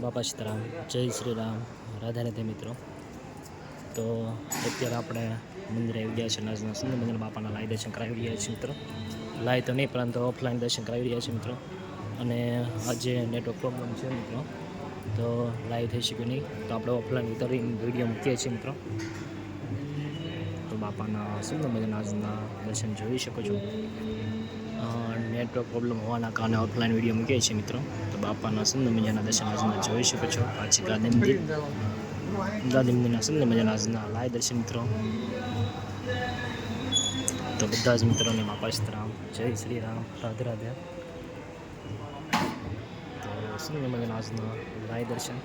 બાપા સીતારામ જય શ્રી રામ. રાધા મિત્રો. તો અત્યારે આપણે મંદિરે આવી ગયા છે નાજના સુંદર મંદિર બાપાના લાઈ દર્શન કરાવી રહ્યા છીએ મિત્રો. લાઈ તો નહીં, પરંતુ ઓફલાઈન દર્શન કરાવી રહ્યા છીએ મિત્રો. અને આજે નેટવર્ક પ્રોબ્લેમ છે મિત્રો. તો લાઈવ થઈ શક્યું નહીં, તો આપણે ઓફલાઈન ઉતારી વીડિયો મૂકીએ છીએ મિત્રો. તો બાપાના સુંદર મજાના આજના દર્શન જોઈ શકો છો. નેટવર્ક પ્રોબ્લેમ હોવાના કારણે ઓફલાઈન વીડિયો મૂકીએ છીએ મિત્રો. તો બાપાના સુંદર મજાના દર્શન આજના જોઈ શકો છો. પાછી મંદિર ગાંધી સુંદર મજાના આજના લાય દર્શન મિત્રો. તો બધા જ મિત્રોને બાપા રામ, જય શ્રી રામ, રાધે રાધે. તો સુંદર મજાના આજના લાય દર્શન.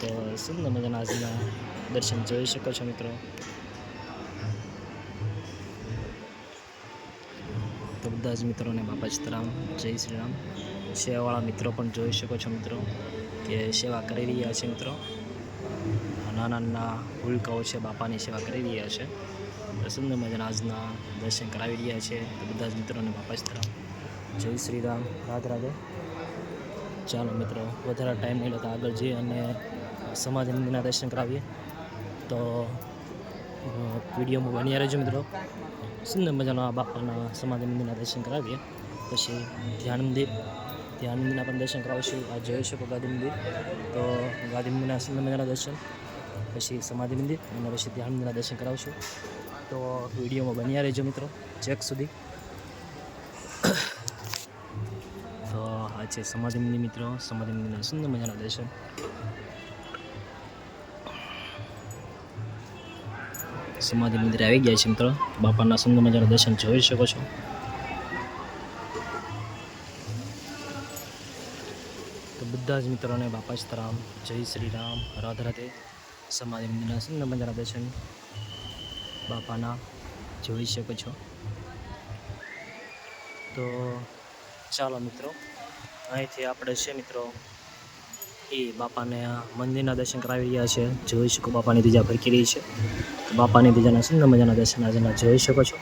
તો સુંદર મજાના આજના દર્શન જોઈ શકો છો મિત્રો. બધા જ મિત્રોને બાપા સીતારામ જય શ્રી રામ સેવાવાળા મિત્રો પણ જોઈ શકો છો મિત્રો કે સેવા કરી રહ્યા છે મિત્રો. નાના નાના ભૂલકાઓ છે બાપાની સેવા કરી રહ્યા છે. સુંદર મજાના આજના દર્શન કરાવી રહ્યા છે તો બધા જ મિત્રોને બાપા સીતારામ જય શ્રી રામ રાધે રાધે. ચાલો મિત્રો, વધારે ટાઈમ નહીં લેતા આગળ જઈએ અને સમાજ મંદિરના દર્શન કરાવીએ. તો વિડીયોમાં બન્યા રહેજો મિત્રો. સુંદર મજાના બાપાના સમાધિ મંદિરના દર્શન કરાવીએ. પછી ધ્યાન મંદિર, ધ્યાન મંદિરના પણ દર્શન કરાવશું. આ જોઈ શકો ગાંધી મંદિર. તો ગાંધી મંદિરના સુંદર મજાના દર્શન, પછી સમાધિ મંદિર અને પછી ધ્યાન મંદિરના દર્શન કરાવશું. તો વિડીયોમાં બન્યા રહેજો મિત્રો ચેક સુધી. તો આ છે સમાધિ મંદિર મિત્રો, સમાધિ મંદિરના સુંદર મજાના દર્શન. સમાધિ મંદિરે આવી ગયા છે મિત્રો. બાપાના સુંદર મજાના દર્શન જોઈ શકો છો. તો બધા જ મિત્રોને બાપા સીતારામ જય શ્રી રામ. રાધે રાધે. સમાધિ મંદિરના સુંદર મજાના દર્શન બાપાના જોઈ શકો છો. તો ચાલો મિત્રો, અહીંથી આપણે છે મિત્રો એ બાપાને મંદિરના દર્શન કરાવી રહ્યા છે. જોઈ શકો બાપાની બીજા ફરકી રહી છે. બાપાની બીજાના સુંદર મજાના દર્શન આજના જોઈ શકો છો.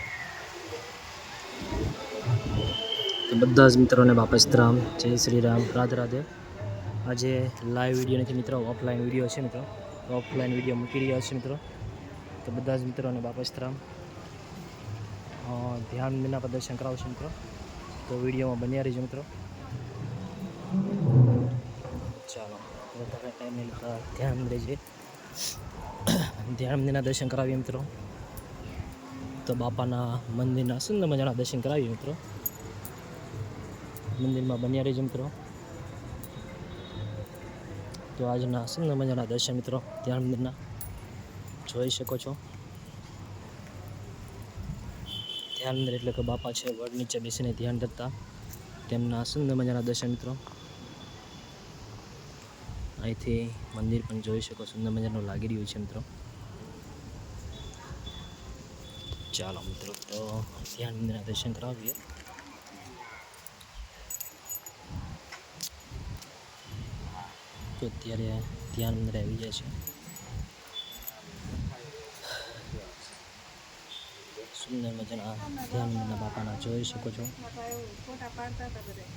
તો બધા જ મિત્રોને બાપા સીતારામ જય શ્રી રામ. રાધે રાધે. આજે લાઈવ વીડિયો નથી મિત્રો ઓફલાઈન વીડિયો છે મિત્રો. ઓફલાઈન વીડિયો મૂકી રહ્યા છે મિત્રો. તો બધા જ મિત્રોને બાપા ધ્યાન અ, ધ્યાન દર્શન કરાવશે મિત્રો. તો વિડીયોમાં બન્યા રહીજો મિત્રો. ચાલો વધારે ટાઈમ નહીં લેતા ધ્યાન મંદિરે જઈએ ધ્યાન મંદિરના દર્શન કરાવીએ મિત્રો. તો બાપાના મંદિરના સુંદર મજાના દર્શન કરાવીએ મિત્રો. મંદિરમાં બન્યા રહીજો મિત્રો. તો આજના સુંદર મજાના દર્શન મિત્રો, ધ્યાન મંદિરના. જોઈ શકો છો. ધ્યાન મંદિર એટલે કે બાપા છે, વડ નીચે બેસીને ધ્યાન ધરતા. તેમના સુંદર મજાના દર્શન મિત્રો. અહીંથી મંદિર પણ જોઈ શકો સુંદર મજાનું લાગી રહ્યું છે મિત્રો. ચાલો મિત્રો, તો ધ્યાન મંદિરના દર્શન કરાવીએ. તો અત્યારે ધ્યાન મંદિર આવી ગયા છે. સુંદર મજાના ધ્યાન મંદિરના બાપાના જોઈ શકો છો. ફોટા પાડતા હતા બધા.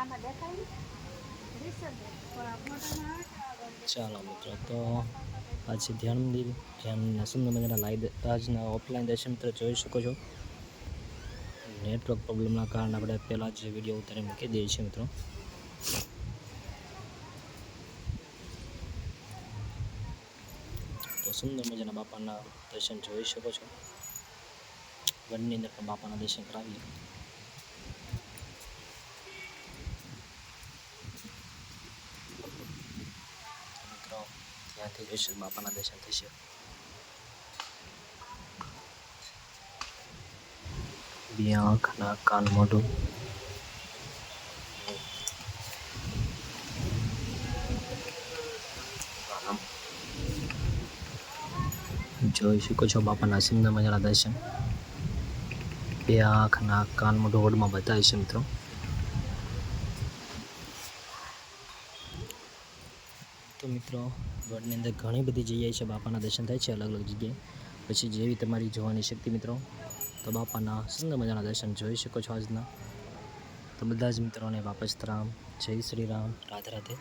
આમાં દેખાય રિસર્ચ પણ આ ફોટામાં ચાલો મિત્રો, તો આજે ધ્યાન મંદિર, ધ્યાન સુંદર મજાના લાઈવ આજના ઓફલાઈન દર્શન મિત્ર જોઈ શકો છો. નેટવર્ક પ્રોબ્લેમના કારણે આપણે પહેલાં જ વીડિયો ઉતારી મૂકી દઈએ છીએ મિત્રો. તો સુંદર મજાના બાપાના દર્શન જોઈ શકો છો. વનની અંદર પણ બાપાના દર્શન કરાવીએ મિત્રો ત્યાંથી જઈશું બાપાના દર્શન થશે બે આંખ નાક કાન મોઢું જોઈ શકો છો બાપાના સુંદર મજાના દર્શન બે આંખ નાક કાન મોઢું હોડમાં બતાવીશ મિત્રો તો મિત્રો ગઢની અંદર ઘણી બધી જગ્યાએ છે, બાપાના દર્શન થાય છે, અલગ અલગ જગ્યાએ. પછી જેવી તમારી જોવાની શક્તિ મિત્રો, તો બાપાના સુંદર મજાના દર્શન જોઈ શકો છો આજના. તો બધા જ મિત્રોને વાપસ રામ, જય શ્રી રામ, રાધે રાધે.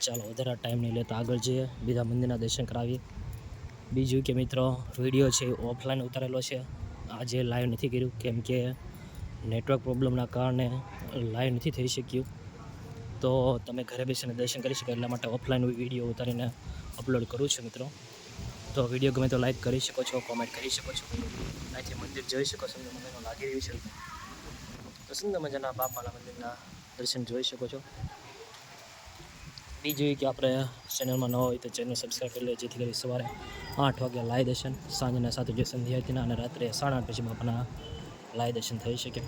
ચાલો, વધારે ટાઈમ નહીં લેતા આગળ જઈએ, બીજા મંદિરના દર્શન કરાવીએ. બીજું કે મિત્રો, વીડિયો છે ઓફલાઈન ઉતારેલો છે. આજે લાઈવ નથી કર્યું, કેમ કે નેટવર્ક પ્રોબ્લેમના કારણે લાઈવ નથી થઈ શક્યું. તો તમે ઘરે બેસીને દર્શન કરી શકો એટલા માટે ઓફલાઈન વીડિયો ઉતારીને અપલોડ કરું છું મિત્રો. તો વીડિયો ગમે તો લાઈક કરી શકો છો કોમેન્ટ કરી શકો છો. અહીંથી મંદિર જોઈ શકો છો. મને લાગી રહ્યું છે. તો સુંદર મજાના બાપાના મંદિરના દર્શન જોઈ શકો છો. બીજું કે આપણે ચેનલમાં ન હોય તો ચેનલ સબસ્ક્રાઈબ કરી લે, જેથી કરી સવારે આઠ વાગ્યા લાય દર્શન, સાંજના સાત વાગ્યા સંધ્યા અને રાત્રે સાડા આઠ પછી બાપાના લાઈ દર્શન થઈ શકે.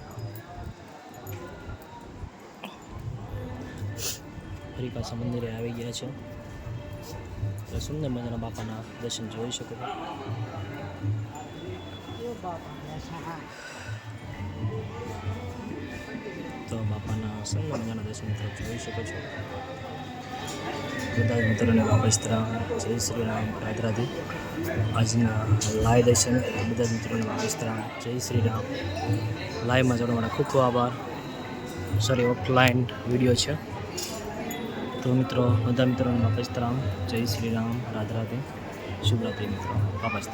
ફરી પાછા મંદિરે આવી ગયા છે. તો સુંદર મજાના બાપાના દર્શન જોઈ શકો છો. તો બાપાના સુંદર મજાના દર્શન તરફ જોઈ શકો છો. બધા મિત્રોને વાપસ જય શ્રી રામ, રાધે રાધે. આજના લાઈવ દર્શન. બધા મિત્રોને વાપસ જય શ્રી રામ. લાઈવમાં જોડવા ખૂબ ખૂબ આભાર. સોરી ઓફલાઈન વીડિયો છે. તો મિત્રો બધા મિત્રોને વાપસ રામ જય શ્રી રામ રાધે રાધે. શુભરાત્રિ મિત્રો. વાપસ